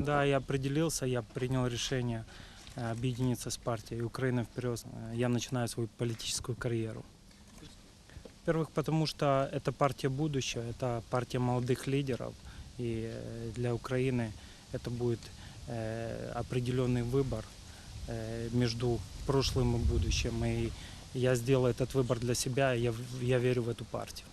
Да, я определился, я принял решение э, объединиться с партией «Украина вперед». Я начинаю свою политическую карьеру. Во-первых, потому что это партия будущего, это партия молодых лидеров. И э, для Украины это будет э, определенный выбор между прошлым и будущим. И я сделал этот выбор для себя, я, я верю в эту партию.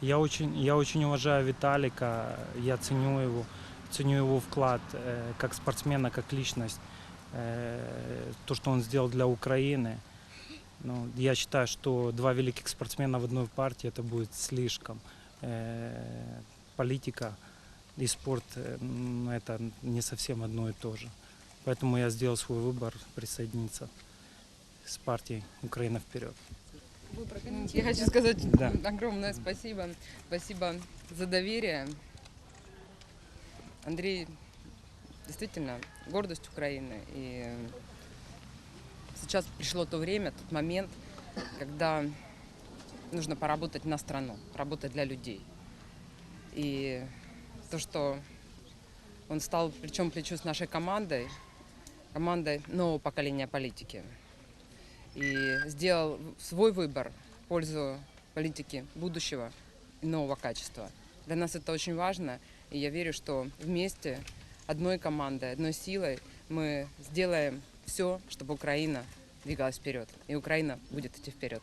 Я очень, я очень уважаю Виталика, я ценю его, ценю его вклад э, как спортсмена, как личность, э, то, что он сделал для Украины. Ну, я считаю, что два великих спортсмена в одной партии это будет слишком. Э, политика и спорт э, м, это не совсем одно и то же. Поэтому я сделал свой выбор присоединиться с партией Украина вперед. Я хочу сказать Да. огромное спасибо. Спасибо за доверие. Андрей действительно гордость Украины. И сейчас пришло то время, тот момент, когда нужно поработать на страну, работать для людей. И то, что он стал плечом к плечу с нашей командой, командой нового поколения политики, и сделал свой выбор в пользу политики будущего и нового качества. Для нас это очень важно, и я верю, что вместе, одной командой, одной силой мы сделаем все, чтобы Украина двигалась вперед, и Украина будет идти вперед.